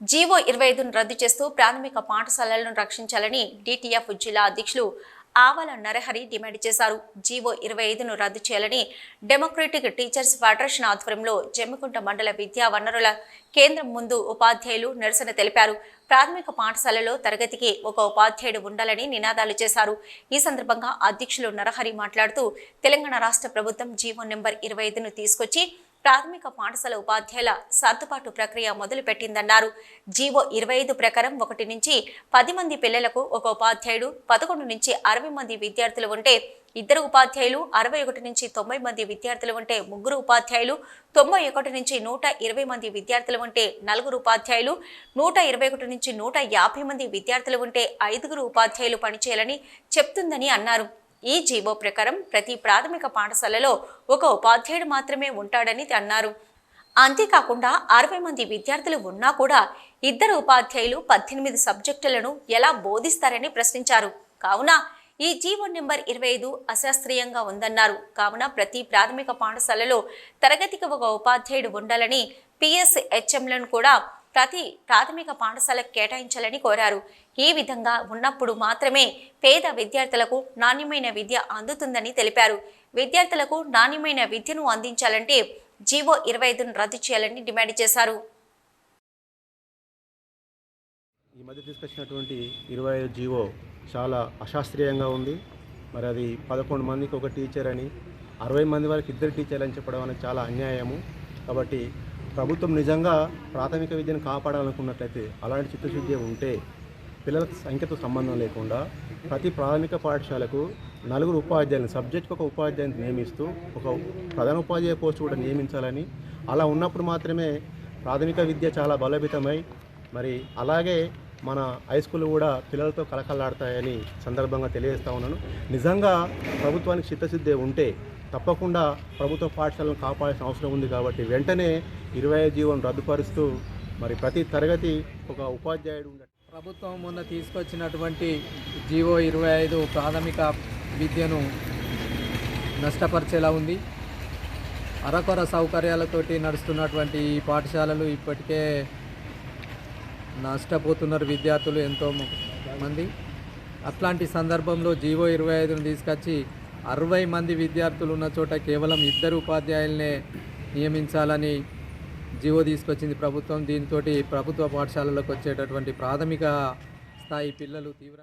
GO ఇరవై ఐదును రద్దు చేస్తూ ప్రాథమిక పాఠశాలలను రక్షించాలని డిటిఎఫ్ జిల్లా అధ్యక్షులు ఆవల నరహరి డిమాండ్ చేశారు. జీవో ఇరవై ఐదును రద్దు చేయాలని డెమోక్రటిక్ టీచర్స్ ఫెడరేషన్ ఆధ్వర్యంలో జమ్మికుంట మండల విద్యా వనరుల కేంద్రం ముందు ఉపాధ్యాయులు నిరసన తెలిపారు. ప్రాథమిక పాఠశాలలో తరగతికి ఒక ఉపాధ్యాయుడు ఉండాలని నినాదాలు చేశారు. ఈ సందర్భంగా అధ్యక్షులు నరహరి మాట్లాడుతూ తెలంగాణ రాష్ట్ర ప్రభుత్వం జీవో నెంబర్ ఇరవై ఐదును తీసుకొచ్చి ప్రాథమిక పాఠశాల ఉపాధ్యాయుల సర్దుబాటు ప్రక్రియ మొదలుపెట్టిందన్నారు. జీవో ఇరవై ఐదు ప్రకారం ఒకటి నుంచి పది మంది పిల్లలకు ఒక ఉపాధ్యాయుడు పదకొండు నుంచి అరవై మంది విద్యార్థులు ఉంటే ఇద్దరు ఉపాధ్యాయులు అరవై ఒకటి నుంచి తొంభై మంది విద్యార్థులు ఉంటే ముగ్గురు ఉపాధ్యాయులు తొంభై ఒకటి నుంచి నూట ఇరవై మంది విద్యార్థులు ఉంటే నలుగురు ఉపాధ్యాయులు నూట ఇరవై ఒకటి నుంచి నూట యాభై మంది విద్యార్థులు ఉంటే ఐదుగురు ఉపాధ్యాయులు పనిచేయాలని చెప్తుందని అన్నారు. ఈ జీవో ప్రకారం ప్రతి ప్రాథమిక పాఠశాలలో ఒక ఉపాధ్యాయుడు మాత్రమే ఉంటాడని అన్నారు. అంతేకాకుండా అరవై మంది విద్యార్థులు ఉన్నా కూడా ఇద్దరు ఉపాధ్యాయులు పద్దెనిమిది సబ్జెక్టులను ఎలా బోధిస్తారని ప్రశ్నించారు. కావున ఈ జీవో నెంబర్ ఇరవై ఐదు అశాస్త్రీయంగా ఉందన్నారు. కావున ప్రతి ప్రాథమిక పాఠశాలలో తరగతికి ఒక ఉపాధ్యాయుడు ఉండాలని పిఎస్ హెచ్ఎంలను కూడా ప్రతి ప్రాథమిక పాఠశాలకు కేటాయించాలని కోరారు. ఈ విధంగా ఉన్నప్పుడు మాత్రమే పేద విద్యార్థులకు నాణ్యమైన విద్య అందుతుందని తెలిపారు. విద్యార్థులకు నాణ్యమైన విద్యను అందించాలంటే జీవో ఇరవై ఐదును రద్దు చేయాలని డిమాండ్ చేశారు. ఈ మధ్య తీసుకొచ్చినటువంటి ఇరవై ఐదు జీవో చాలా అశాస్త్రీయంగా ఉంది. మరి అది పదకొండు మందికి ఒక టీచర్ అని అరవై మంది వరకు ఇద్దరు టీచర్లు అని చెప్పడం అనేది చాలా అన్యాయము. కాబట్టి ప్రభుత్వం నిజంగా ప్రాథమిక విద్యను కాపాడాలనుకున్నట్లయితే అలాంటి చిత్తశుద్ధి ఉంటే పిల్లల సంఖ్యతో సంబంధం లేకుండా ప్రతి ప్రాథమిక పాఠశాలకు నలుగురు ఉపాధ్యాయులను సబ్జెక్ట్కి ఒక ఉపాధ్యాయుని నియమిస్తూ ఒక ప్రధాన ఉపాధ్యాయ పోస్ట్ కూడా నియమించాలని అలా ఉన్నప్పుడు మాత్రమే ప్రాథమిక విద్య చాలా బలోపేతమై మరి అలాగే మన హై స్కూల్ కూడా పిల్లలతో కలకలాడతాయని సందర్భంగా తెలియజేస్తా ఉన్నాను. నిజంగా ప్రభుత్వానికి చిత్తశుద్ధి ఉంటే తప్పకుండా ప్రభుత్వ పాఠశాలను కాపాడాల్సిన అవసరం ఉంది కాబట్టి వెంటనే ఇరవై జీవం రద్దుపరుస్తూ మరి ప్రతి తరగతి ఒక ఉపాధ్యాయుడు ప్రభుత్వం మొన్న తీసుకొచ్చినటువంటి జీవో ఇరవై ఐదు ప్రాథమిక విద్యను నష్టపరిచేలా ఉంది. అరకొర సౌకర్యాలతోటి నడుస్తున్నటువంటి ఈ పాఠశాలలు ఇప్పటికే నష్టపోతున్నారు విద్యార్థులు ఎంతో మంది. అట్లాంటి సందర్భంలో జీవో ఇరవై ఐదును తీసుకొచ్చి అరవై మంది విద్యార్థులు ఉన్న చోట కేవలం ఇద్దరు ఉపాధ్యాయులనే నియమించాలని జీవో తీసుకొచ్చింది ప్రభుత్వం. దీంతో ప్రభుత్వ పాఠశాలలకు వచ్చేటటువంటి ప్రాథమిక స్థాయి పిల్లలు తీవ్ర